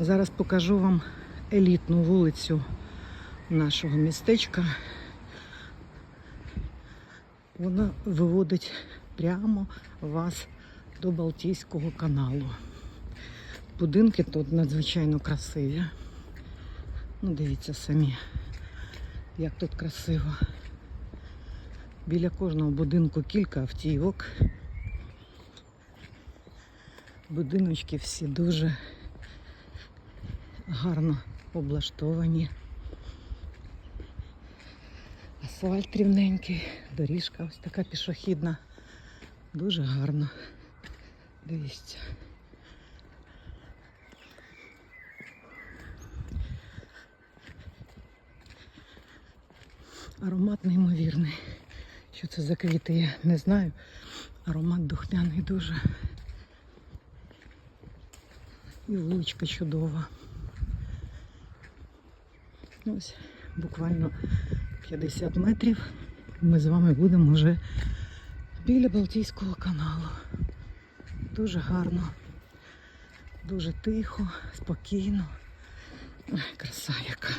Зараз покажу вам елітну вулицю нашого містечка. Вона виводить прямо вас до Балтійського каналу. Будинки тут надзвичайно красиві. Ну, дивіться самі, як тут красиво. Біля кожного будинку кілька автівок. Будиночки всі дуже гарно облаштовані. Асфальт рівненький, доріжка ось така пішохідна. Дуже гарно. Дивіться. Аромат неймовірний. Що це за квіти, я не знаю. Аромат духмяний дуже. І вуличка чудова. Ось буквально 50 метрів. Ми з вами будемо вже біля Балтійського каналу. Дуже гарно, дуже тихо, спокійно. Ой, краса яка.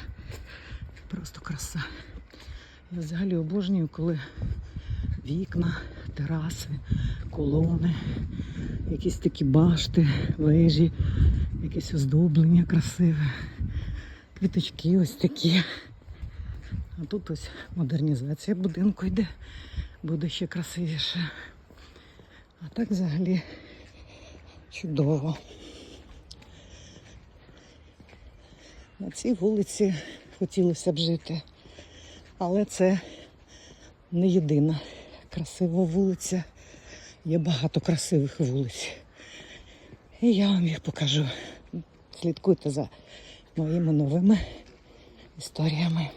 Просто краса. Я взагалі обожнюю, коли вікна, тераси, колони, якісь такі башти, вежі, якесь оздоблення красиве, квіточки ось такі. А тут ось модернізація будинку йде, буде ще красивіше. А так взагалі чудово. На цій вулиці хотілося б жити. Але це не єдина красива вулиця. Є багато красивих вулиць. І я вам їх покажу. Слідкуйте за моїми новими історіями.